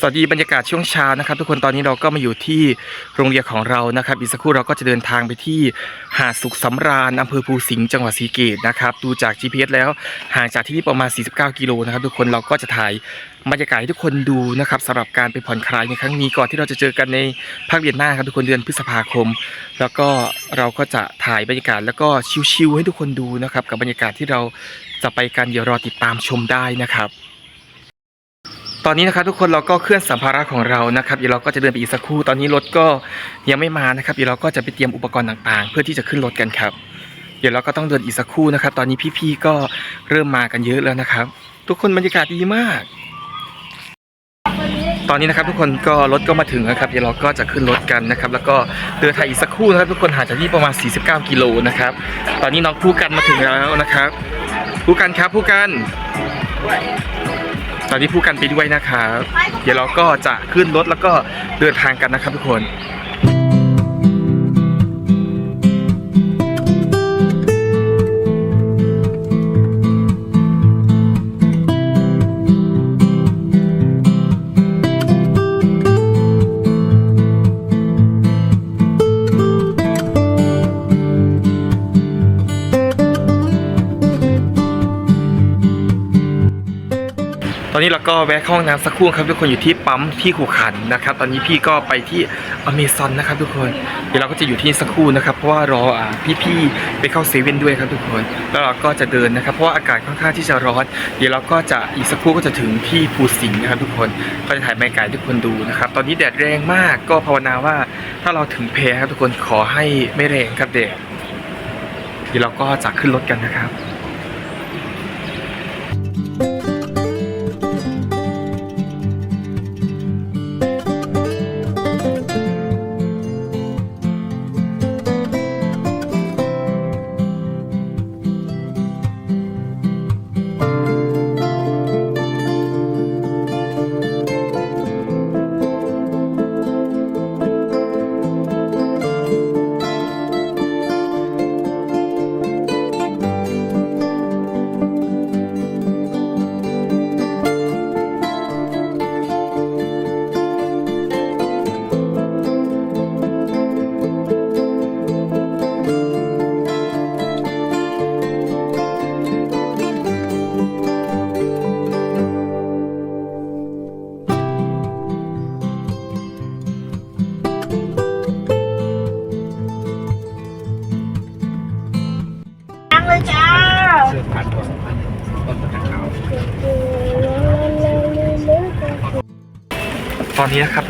สวัสดีบรรยากาศช่วงเช้านะครับ ทุกคนตอนนี้เราก็มาอยู่ที่โรงเรียนของเรานะครับอีกสักครู่เราก็จะเดินทางไปที่หาดสุขสำราญอำเภอภูสิงห์จังหวัดศรีเกตนะครับดูจาก GPS แล้วห่างจากที่นี่ประมาณ 49 กิโลนะครับทุกคนเราก็จะถ่ายบรรยากาศให้ทุกคนดูนะครับสำหรับการไปผ่อนคลายในครั้งนี้ก่อนที่เราจะเจอกันในภาคเรียนหน้าครับทุกคนเดือนพฤษภาคม แล้วก็เราก็จะถ่ายบรรยากาศแล้วก็ชิวๆให้ทุกคนดูนะครับกับบรรยากาศที่เราจะไปกันเดี๋ยวรอติดตามชมได้นะครับ ตอนนี้นะครับทุกคนเราก็เคลื่อนสัมภาระของเรานะครับเดี๋ยวเราก็จะเดินไปอีกสักครู่ตอนนี้รถก็ยังไม่มานะครับเดี๋ยวเราก็จะไปเตรียมอุปกรณ์ต่างๆ เพื่อที่จะขึ้นรถกันครับ เดี๋ยวเราก็ต้องเดินอีกสักครู่นะครับ ตอนนี้พี่ๆก็เริ่มมากันเยอะแล้วนะครับ ทุกคนบรรยากาศดีมาก ตอนนี้นะครับทุกคนก็รถก็มาถึงแล้วครับเดี๋ยวเราก็จะขึ้นรถกันนะครับ แล้วก็เดินทางอีกสักครู่นะครับทุกคนห่างจากที่ประมาณ 49 กิโลนะครับตอนนี้น้องผู้กันมาถึงแล้วนะครับ ผู้กันครับผู้กัน ตอนนี้ผู้กันไปด้วยนะครับ เดี๋ยวเราก็จะขึ้นรถแล้วก็เดินทางกันนะครับทุกคน อนนี้เราก็แวะเข้าห้องน้ำสักครู่ครับทุกคนอยู่ที่ปั๊มที่ขู่ขันนะครับ ตอนนี้พี่ก็ไปที่อเมซอนนะครับทุกคน เดี๋ยวเราก็จะอยู่ที่นี่สักครู่นะครับ เพราะว่ารอพี่ๆไปเข้าเซเว่นด้วยครับทุกคน แล้วเราก็จะเดินนะครับ เพราะว่าอากาศค่อนข้างที่จะร้อน เดี๋ยวเราก็จะอีกสักครู่ก็จะถึงที่ภูสิงห์นะครับทุกคน ก็จะถ่ายบรรยากาศทุกคนดูนะครับ ตอนนี้แดดแรงมากก็ภาวนาว่าถ้าเราถึงแพครับทุกคนขอให้ไม่แรงครับแดดเดี๋ยวเราก็จะขึ้นรถกันนะครับ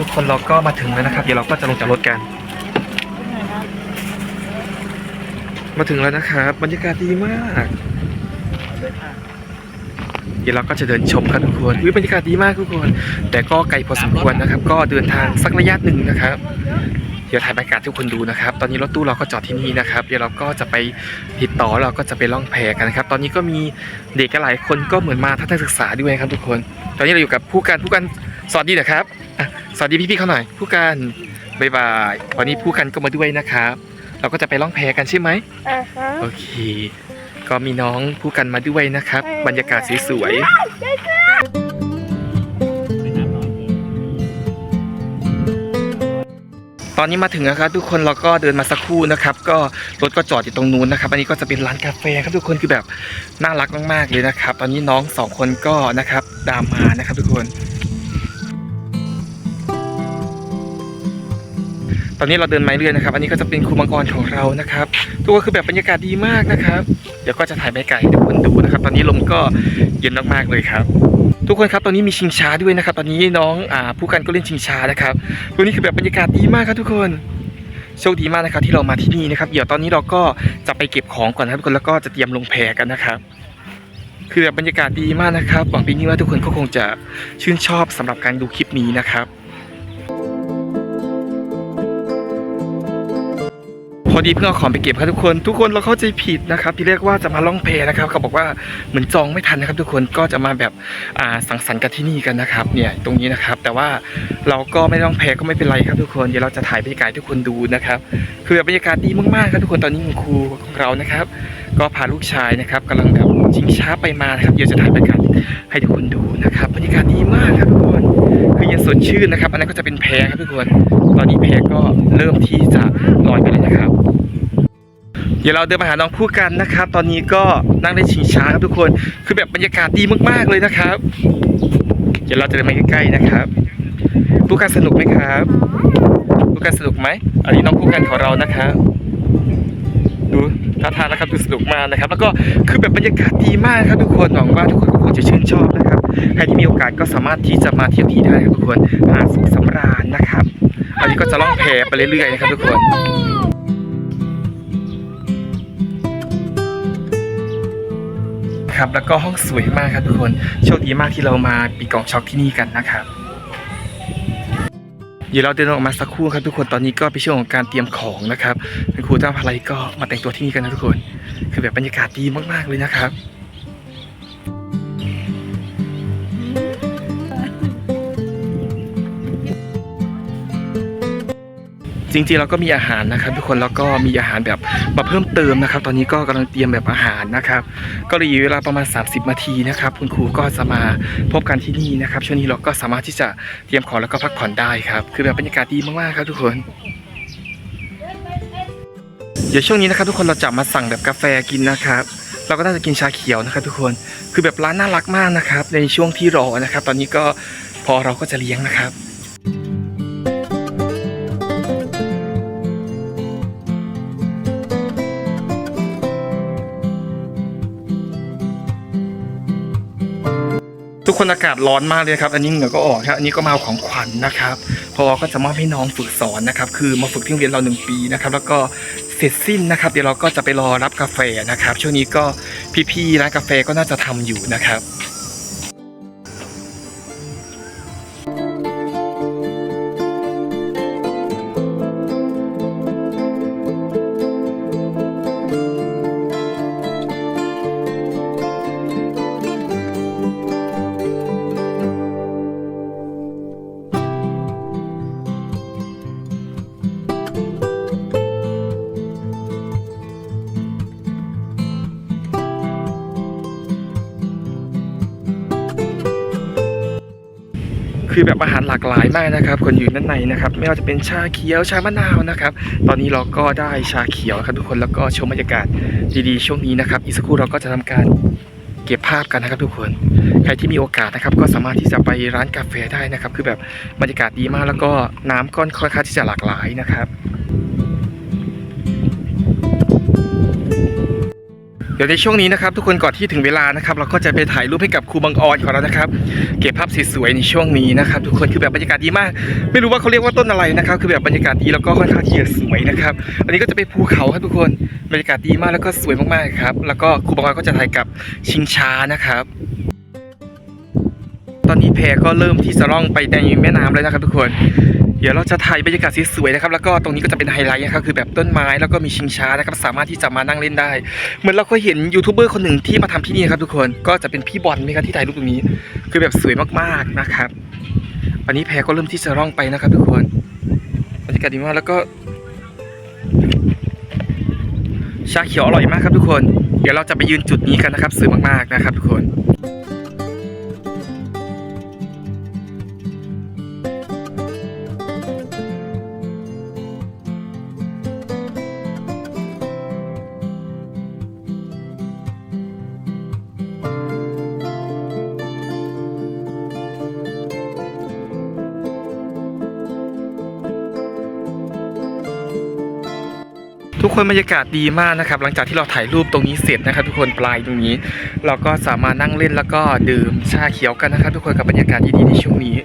กคนเราก็มาถึงแล้วนะครับ เดี๋ยวเราก็จะลงจากรถกัน มาถึงแล้วนะครับบรรยากาศดีมาก เดี๋ยวเราก็จะเดินชมครับทุกคนวิบรรยากาศดีมากทุกคน แต่ก็ไกลพอสมควรนะครับ ก็เดินทางสักระยะหนึ่งนะครับ เดี๋ยวถ่ายบรรยากาศให้ทุกคนดูนะครับ ตอนนี้รถตู้เราก็จอดที่นี่นะครับ เดี๋ยวเราก็จะไปติดต่อเราก็จะไปล่องแพกันนะครับ ตอนนี้ก็มีเด็กหลายคนก็เหมือนมาทัศนศึกษาด้วยครับทุกคน ตอนนี้เราอยู่กับผู้การผู้การสวัสดีนะครับ อะสวัสดีพี่ๆเขาหน่อยผู้การบายบายวันนี้ผู้การก็มาด้วยนะครับ เราก็จะไปล่องแพกันใช่ไหมอ่าฮะโอเค ก็มีน้องผู้กันมาด้วยนะครับ บรรยากาศสวยๆตอนนี้มาถึงนะครับทุกคนเราก็เดินมาสักครู่นะครับ ก็รถก็จอดอยู่ตรงนู้นนะครับ อันนี้ก็จะเป็นร้านกาแฟครับทุกคนคือแบบน่ารักมากๆเลยนะครับ ตอนนี้น้องสองคนก็นะครับตามมานะครับทุกคน ตอนนี้เราเดินไม้เรื่อยนะครับ อันนี้ก็จะเป็นครูมังกรของเรานะครับทุกคนคือแบบบรรยากาศดีมากนะครับ เดี๋ยวก็จะถ่ายบรรยากาศให้ทุกคนดูนะครับ ตอนนี้ลมก็เย็นมากๆเลยครับ ทุกคนครับตอนนี้มีชิงช้าด้วยนะครับ ตอนนี้น้องอ่าผู้กันก็เล่นชิงช้านะครับ ตัวนี้คือแบบบรรยากาศดีมากครับทุกคนโชคดีมากนะครับที่เรามาที่นี่นะครับเดี๋ยวตอนนี้เราก็จะไปเก็บของก่อนนะครับทุกคนแล้วก็จะเตรียมลงแพกันนะครับ คือแบบบรรยากาศดีมากนะครับหวังปีนี้ว่าทุกคนก็คงจะชื่นชอบสำหรับการดูคลิปนี้นะครับ อดีเพิ่งเอาของไปเก็บครับทุกคน ทุกคนเราเข้าใจผิดนะครับที่เรียกว่าจะมาล่องแพนะครับเขาบอกว่าเหมือนจองไม่ทันนะครับ ทุกคนก็จะมาแบบอ่าสังสรรค์กันที่นี่กันนะครับเนี่ยตรงนี้นะครับ แต่ว่าเราก็ไม่ล่องแพก็ไม่เป็นไรครับทุกคนเดี๋ยวเราจะถ่ายบรรยากาศทุกคนดูนะครับคือแบบบรรยากาศดีมากๆครับทุกคนตอนนี้คุณครูของเรานะครับ ก็พาลูกชายนะครับกำลังแบบ ชิงช้าไปมานะครับเดี๋ยวจะถ่ายบรรยากาศให้ทุกคนดูนะครับบรรยากาศดีมากครับทุกคนคือยังสดชื่นนะครับ อันนั้นก็จะเป็นแพครับทุกคน ตอนนี้แพก็เริ่มที่จะลอยไปแล้วนะครับ เดี๋ยวเราเดินมาหาน้องคู่กันนะครับ ตอนนี้ก็นั่งได้ชิงช้าครับทุกคน คือแบบบรรยากาศดีมากๆเลยนะครับ เดี๋ยวเราจะเดินมาใกล้ๆนะครับคู่กันสนุกไหมครับคู่กันสนุกไหมอันนี้น้องคู่กันของเรานะครับ ดูท่าทางนะครับดูสนุกมากนะครับ แล้วก็คือแบบบรรยากาศดีมากครับทุกคนหวังว่าทุกคนก็คงจะชื่นชอบนะครับใครที่มีโอกาสก็สามารถที่จะมาเที่ยวที่ได้ครับทุกคนหาสุขสำราญนะครับ อันนี้ก็จะล่องแพไปเรื่อยๆนะครับทุกคนครับแล้วก็ห้องสวยมากครับทุกคนโชคดีมากที่เรามาปีกองช็อกที่นี่กันนะครับ เดี๋ยวเราเดินออกมาสักครู่ครับทุกคนตอนนี้ก็เป็นช่วงของการเตรียมของนะครับครูจ้าพลายก็มาแต่งตัวที่นี่กันนะทุกคน คือแบบบรรยากาศดีมากๆเลยนะครับ จริงๆเราก็มีอาหารนะครับ ทุกคนแล้วก็มีอาหารแบบมาเพิ่มเติมนะครับ ตอนนี้ก็กำลังเตรียมแบบอาหารนะครับ ก็เลยเวลาประมาณ 30นาทีนะครับ คุณครูก็จะมาพบกันที่นี่นะครับช่วงนี้เราก็สามารถที่จะเตรียมของแล้วก็พักผ่อนได้ครับ คือแบบบรรยากาศดีมากๆครับทุกคนเดี๋ยวช่วงนี้นะครับทุกคนเราจะมาสั่งแบบกาแฟกินนะครับ เราก็น่าจะกินชาเขียวนะครับ ทุกคนคือแบบร้านน่ารักมากนะครับ ในช่วงที่รอนะครับ ตอนนี้ก็พอเราก็จะเลี้ยงนะครับ ทุกคนอากาศร้อนมากเลยครับ อันนี้เหงื่อก็ออกครับ อันนี้ก็มาเอาของขวัญนะครับ พอก็จะมอบให้น้องฝึกสอนนะครับ คือมาฝึกที่โรงเรียนเราหนึ่งปีนะครับ แล้วก็เสร็จสิ้นนะครับ เดี๋ยวเราก็จะไปรอรับกาแฟนะครับ ช่วงนี้ก็พี่ๆร้านกาแฟก็น่าจะทำอยู่นะครับ คือแบบอาหารหลากหลายมากนะครับ คนอยู่ด้านในนะครับ ไม่ว่าจะเป็นชาเขียวชามะนาวนะครับ ตอนนี้เราก็ได้ชาเขียวครับทุกคนแล้วก็ชมบรรยากาศดีๆช่วงนี้นะครับ อีกสักครู่เราก็จะทำการเก็บภาพกันนะครับทุกคน ใครที่มีโอกาสนะครับ ก็สามารถที่จะไปร้านกาแฟได้นะครับ คือแบบบรรยากาศดีมากแล้วก็น้ำก็ค่อนข้างที่จะหลากหลายนะครับ เดี๋ยวในช่วงนี้นะครับ ทุกคนก่อนที่ถึงเวลานะครับ เราก็จะไปถ่ายรูปให้กับครูบังออนของเรานะครับ เก็บภาพสวยๆในช่วงนี้นะครับ ทุกคนคือแบบบรรยากาศดีมาก ไม่รู้ว่าเขาเรียกว่าต้นอะไรนะครับ คือแบบบรรยากาศดีแล้วก็ค่อนข้างที่จะสวยนะครับ อันนี้ก็จะเป็นภูเขาครับทุกคนบรรยากาศดีมากแล้วก็สวยมากๆครับ แล้วก็ครูบังออนก็จะถ่ายกับชิงช้านะครับ ตอนนี้แพก็เริ่มที่จะล่องไปในแม่น้ำแล้วนะครับทุกคน เดี๋ยวเราจะถ่ายบรรยากาศสวยๆนะครับ แล้วก็ตรงนี้ก็จะเป็นไฮไลท์นะครับคือแบบต้นไม้แล้วก็มีชิงช้านะครับสามารถที่จะมานั่งเล่นได้ เหมือนเราเคยเห็นยูทูบเบอร์คนหนึ่งที่มาทำที่นี่ครับทุกคนก็จะเป็นพี่บอลนะครับที่ถ่ายรูปตรงนี้ คือแบบสวยมากๆนะครับอันนี้แพก็เริ่มที่จะร่องไปนะครับทุกคนบรรยากาศดีมากแล้วก็ ชาเขียวอร่อยมากครับทุกคน เดี๋ยวเราจะไปยืนจุดนี้กันนะครับสวยมากๆนะครับทุกคน ทุกคนบรรยากาศดีมากนะครับ หลังจากที่เราถ่ายรูปตรงนี้เสร็จนะครับ ทุกคนปลายตรงนี้ เราก็สามารถนั่งเล่นแล้วก็ดื่มชาเขียวกันนะครับ ทุกคนกับบรรยากาศดีๆในช่วงนี้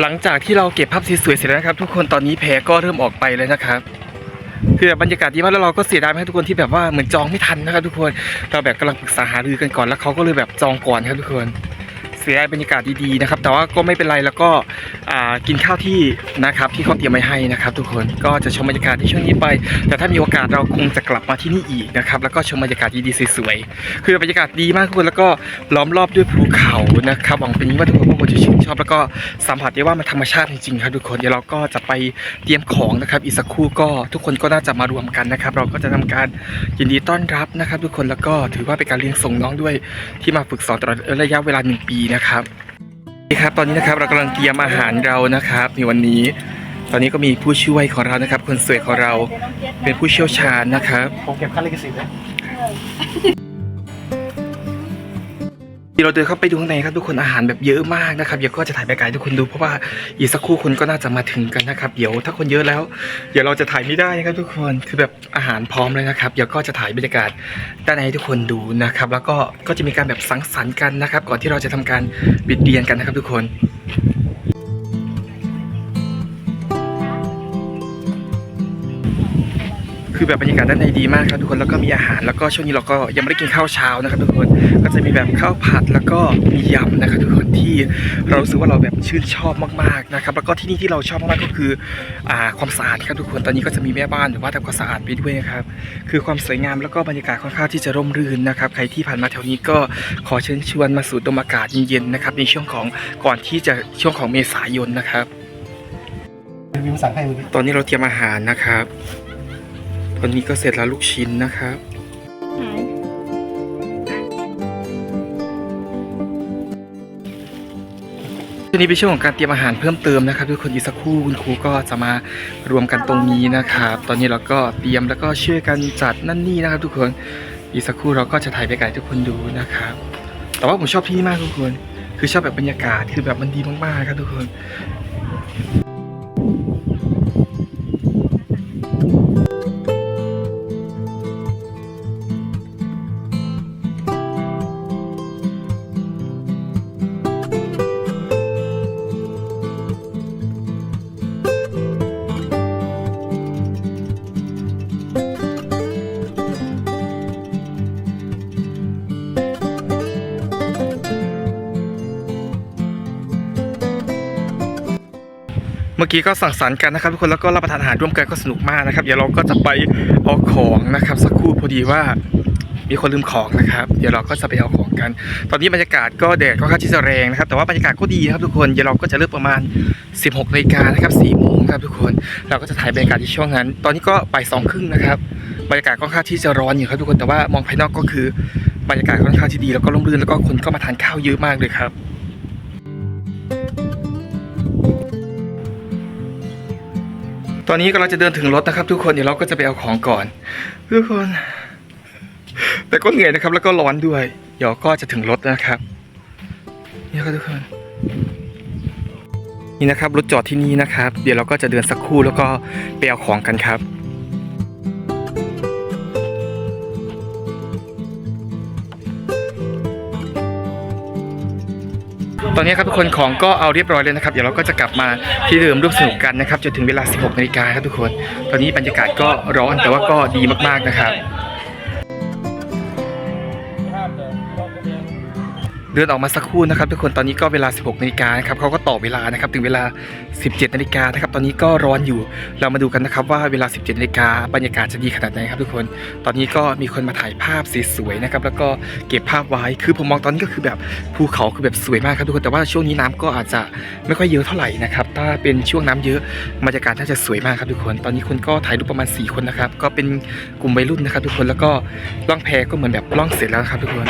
หลังจากที่เราเก็บภาพสวยๆเสร็จแล้วนะครับ ทุกคนตอนนี้แพก็เริ่มออกไปแล้วนะครับ คือแบบบรรยากาศดีมากแล้วเราก็เสียดายให้ทุกคนที่แบบว่าเหมือนจองไม่ทันนะครับทุกคนเราแบบกำลังปรึกษาหารือกันก่อนแล้วเขาก็เลยแบบจองก่อนครับทุกคน เสียบรรยากาศดีๆนะครับ แต่ว่าก็ไม่เป็นไรแล้วก็กินข้าวที่นะครับที่เขาเตรียมไว้ให้นะครับทุกคนก็จะชมบรรยากาศในช่วงนี้ไป แต่ถ้ามีโอกาสเราคงจะกลับมาที่นี่อีกนะครับแล้วก็ชมบรรยากาศดีๆสวยๆคือบรรยากาศดีมากทุกคนแล้วก็ล้อมรอบด้วยภูเขานะครับหวังเป็นว่าทุกคนคงจะชื่นชอบแล้วก็สัมผัสได้ว่ามันธรรมชาติจริงๆครับทุกคนเดี๋ยวเราก็จะไปเตรียมของนะครับ อีกสักครู่ก็ทุกคนก็น่าจะมารวมกันนะครับ เราก็จะทำการยินดีต้อนรับนะครับ ทุกคนแล้วก็ถือว่าเป็นการเลี้ยงส่งน้องด้วยที่มาฝึกสอนตลอดระยะเวลาหนึ่งปีนะครับนี่ครับ ตอนนี้นะครับเรากำลังเตรียมอาหารเรานะครับในวันนี้ ตอนนี้ก็มีผู้ช่วยของเรานะครับ คนสวยของเราเป็นผู้เชี่ยวชาญนะครับ ผมเก็บค่าลิขสิทธิ์นะ ดี๋ยวเราเดินเข้าไปดูข้างในครับทุกคนอาหารแบบเยอะมากนะครับเดี๋ยวก็จะถ่ายบรรยากาศทุกคนดูเพราะว่าอีกสักครู่คนก็น่าจะมาถึงกันนะครับเดี๋ยวถ้าคนเยอะแล้ว เดี๋ยวเราจะถ่ายไม่ได้นะครับทุกคนคือแบบอาหารพร้อมเลยนะครับเดี๋ยวก็จะถ่ายบรรยากาศด้านในให้ทุกคนดูนะครับ แล้วก็ก็จะมีการแบบสังสรรค์กันนะครับ ก่อนที่เราจะทำการบิดเบียนกันนะครับทุกคน คือแบบบรรยากาศด้านในดีมากครับทุกคนแล้วก็มีอาหารแล้วก็ช่วงนี้เราก็ยังไม่ได้กินข้าวเช้านะครับทุกคนก็จะมีแบบข้าวผัดแล้วก็มียำนะครับทุกคนที่เรารู้สึกว่าเราแบบชื่นชอบมากๆนะครับแล้วก็ที่นี่ที่เราชอบมากๆก็คืออ่าความสะอาดครับทุกคนตอนนี้ก็จะมีแม่บ้านหรือว่าทำความสะอาดไปด้วยนะครับคือความสวยงามแล้วก็บรรยากาศค่อนข้างที่จะร่มรื่นนะครับใครที่ผ่านมาแถวนี้ก็ขอเชิญชวนมาสูดดมอากาศเย็นๆนะครับในช่วงของก่อนที่จะช่วงของเมษายนนะครับรีวิวสั่งให้เมื่อกี้ตอนนี้เราเตรียมอาหารนะครับ ตอนนี้ก็เสร็จแล้วลูกชิ้นนะครับทีนี้เป็นช่วงของการเตรียมอาหารเพิ่มเติมนะครับทุกคนอีกสักครู่คุณครูก็จะมารวมกันตรงนี้นะครับตอนนี้เราก็เตรียมแล้วก็ช่วยกันจัดนั่นนี่นะครับ ทุกคนอีกสักครู่เราก็จะถ่ายไปไกลทุกคนดูนะครับ แต่ว่าผมชอบที่นี่มากทุกคน คือชอบแบบบรรยากาศคือแบบมันดีมากๆครับทุกคน มื่อกี้ก็สั่งสรรค์กันนะครับทุกคนแล้วก็รับประทานอาหารร่วมกันก็สนุกมากนะครับ เดี๋ยวเราก็จะไปเอาของนะครับ สักครู่พอดีว่ามีคนลืมของนะครับ เดี๋ยวเราก็จะไปเอาของกัน ตอนนี้บรรยากาศก็แดดก็ค่อนข้างที่จะแรงนะครับ แต่ว่าบรรยากาศก็ดีครับทุกคน เดี๋ยวเราก็จะเลิกประมาณ 16นาฬิกานะครับ4โมงครับทุกคน เราก็จะถ่ายบรรยากาศที่ช่วงนั้น ตอนนี้ก็บ่ายสองครึ่งนะครับ บรรยากาศค่อนข้างที่จะร้อนอยู่ครับทุกคน แต่ว่ามองภายนอกก็คือบรรยากาศค่อนข้างที่ดี แล้วก็ร่มรื่น แล้วก็คนก็มาทานข้าวเยอะมากเลยครับ อนนี้ก็เราจะเดินถึงรถนะครับ ทุกคนเดี๋ยวเราก็จะไปเอาของก่อน ทุกคน แต่ก็เหนื่อยนะครับ แล้วก็ร้อนด้วย เดี๋ยวก็จะถึงรถนะครับนี่ครับทุกคนนี่นะครับรถจอดที่นี่นะครับ เดี๋ยวเราก็จะเดินสักครู่แล้วก็ไปเอาของกันครับ ตอนนี้ครับทุกคนของก็เอาเรียบร้อยเลยนะครับ เดี๋ยวเราก็จะกลับมาที่เดิมร่วมสนุกกันนะครับจนถึงเวลา 16นาฬิกาครับทุกคน ตอนนี้บรรยากาศก็ร้อนแต่ว่าก็ดีมากๆนะครับ เดินออกมาสักครู่นะครับทุกคนตอนนี้ก็เวลา 16นาฬิกานะครับเขาก็ต่อเวลานะครับถึงเวลา 17นาฬิกานะครับตอนนี้ก็ร้อนอยู่เรามาดูกันนะครับว่าเวลา 17นาฬิกาบรรยากาศจะดีขนาดไหนครับทุกคนตอนนี้ก็มีคนมาถ่ายภาพสวยๆนะครับแล้วก็เก็บภาพไว้คือผมมองตอนนี้ก็คือแบบภูเขาคือแบบสวยมากครับทุกคนแต่ว่าช่วงนี้น้ำก็อาจจะไม่ค่อยเยอะเท่าไหร่นะครับถ้าเป็นช่วงน้ำเยอะบรรยากาศน่าจะสวยมากครับทุกคน ตอนนี้คนก็ถ่ายรูปประมาณ 4 คนนะครับก็เป็นกลุ่มวัยรุ่นนะครับทุกคนแล้วก็ล่องแพก็เหมือนแบบล่องเสร็จแล้วครับทุกคน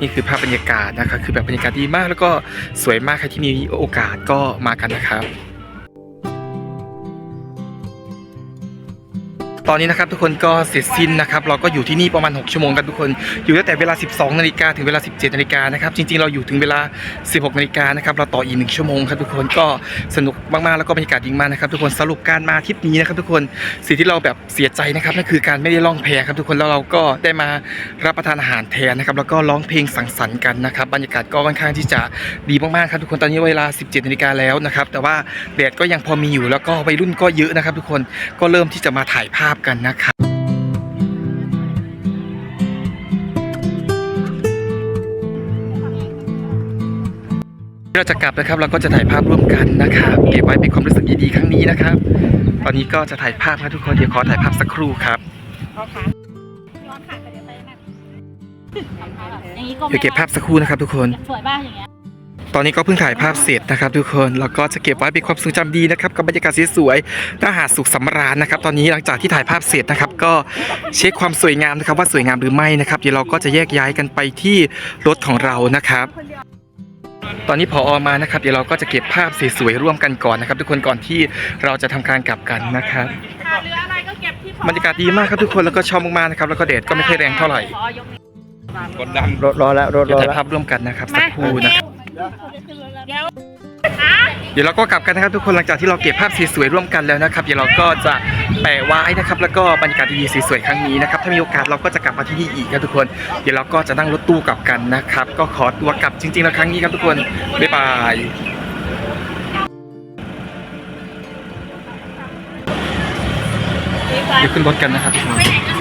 นี่คือภาพบรรยากาศนะครับคือแบบบรรยากาศดีมากแล้วก็สวยมากใครที่มีโอกาสก็มากันนะครับ ตอนนี้นะครับทุกคนก็เสร็จสิ้นนะครับเราก็อยู่ที่นี่ประมาณ 6 ชั่วโมงกันทุกคน อยู่ตั้งแต่เวลา 12 นาฬิกาถึงเวลา 17 นาฬิกานะครับจริงๆ เราอยู่ถึงเวลา 16 นาฬิกานะครับเราต่ออีกหนึ่งชั่วโมงครับทุกคนก็สนุกมากๆแล้วก็บรรยากาศดีมากนะครับทุกคนสรุปการมาทริปนี้นะครับทุกคนสิ่งที่เราแบบเสียใจนะครับนั่นคือการไม่ได้ล่องแพครับทุกคนแล้วเราก็ได้มารับประทานอาหารแทนนะครับแล้วก็ร้องเพลงสังสรรค์กันนะครับบรรยากาศก็ค่อนข้างที่จะดีมากๆครับทุกคนตอนนี้เวลา 17 นาฬิกาแล้วนะครับแต่ว่าแดดก็ยังพอมีอยู่แล้วก็วัยรุ่นก็เยอะนะครับทุกคนก็เริ่มที่จะมาถ่ายภาพกันนะครับตเราจะกลับนะครับเราก็จะถ่ายภาพร่วมกันนะครับเก็บไว้เป็นความรู้สึกดีๆครั้งนี้นะครับ ตอนนี้ก็จะถ่ายภาพนะทุกคนเดี๋ยวขอถ่ายภาพสักครู่ครับเอาขาย้อนขาไปเดี๋ยวไปนั่นอย่างนี้ก็เดี๋ยวเก็บภาพสักครู่นะครับทุกคนสวยบ้างอย่างเงี้ย ตอนนี้ก็เพิ่งถ่ายภาพเสร็จนะครับ ทุกคนแล้วก็จะเก็บไว้เป็นความทรงจำดีนะครับกับบรรยากาศสวยๆหน้าหาดสุขสำราญนะครับ ตอนนี้หลังจากที่ถ่ายภาพเสร็จนะครับ ก็เช็คความสวยงามนะครับ ว่าสวยงามหรือไม่นะครับเดี๋ยวเราก็จะแยกย้ายกันไปที่รถของเรานะครับตอนนี้พออมานะครับ เดี๋ยวเราก็จะเก็บภาพสวยๆร่วมกันก่อนนะครับ ทุกคนก่อนที่เราจะทำการกลับกันนะครับขาเหลืออะไรก็เก็บที่บรรยากาศดีมากครับทุกคนแล้วก็ชอบมากๆนะครับ แล้วก็แดดก็ไม่ค่อยแรงเท่าไหร่ขอยกนิ้วกดดันรถรอแล้วรถเดี๋รยวอถ่ายแล้วภาพร่วมกันนะครับสักครู่นะครับ เดี๋ยวเราก็กลับกันนะครับทุกคนหลังจากที่เราเก็บภาพสวยๆร่วมกันแล้วนะครับ เดี๋ยวเราก็จะแปะไว้นะครับแล้วก็บรรยากาศดีๆสวยๆครั้งนี้นะครับถ้ามีโอกาสเราก็จะกลับมาที่นี่อีกครับทุกคน เดี๋ยวเราก็จะนั่งรถตู้กลับกันนะครับ ก็ขอตัวกลับจริงๆแล้วครั้งนี้ครับทุกคนบ๊ายบายเดี๋ยวขึ้นรถกันนะครับทุกคน